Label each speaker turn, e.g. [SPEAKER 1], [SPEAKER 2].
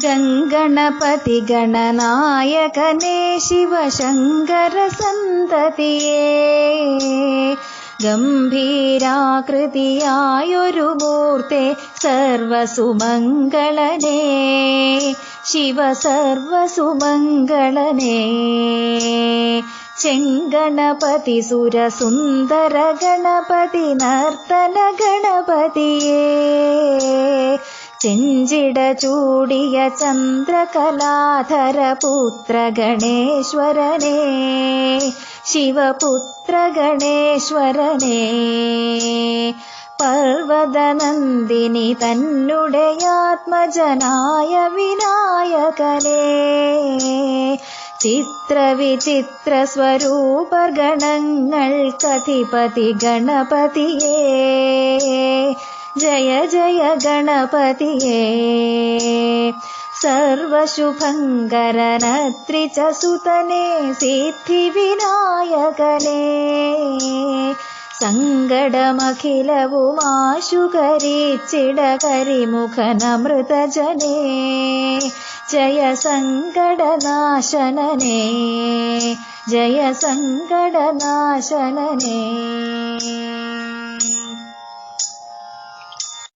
[SPEAKER 1] गङ्गणपति गणनायकने शिवशङ्करसन्ततिये गम्भीराकृतियायुरुमूर्ते सर्वसुमङ्गलने शिव सर्वसुमङ्गलने ചെങ്കണപതി സുരസുന്ദര ഗണപതി നർത്തന ഗണപതിയേ चिञ्जिडचूडिय चन्द्रकलाधरपुत्रगणेश्वरने शिवपुत्रगणेश्वरने पर्वदनन्दिनि तन्नुडयात्मजनाय विनायकने चित्रविचित्रस्वरूपगणङ्गल् कथिपति गणपतिये जय जय गणपतिये। सर्वशुभङ्करनत्रि गणपतिरे सर्वशुभङ्गरनत्रिचसुतने सिद्धिविनायकने सङ्गडमखिलपुमाशुकरीचिडकरिमुखनमृतजने जय सङ्कडनाशनने जय सङ्कडनाशनने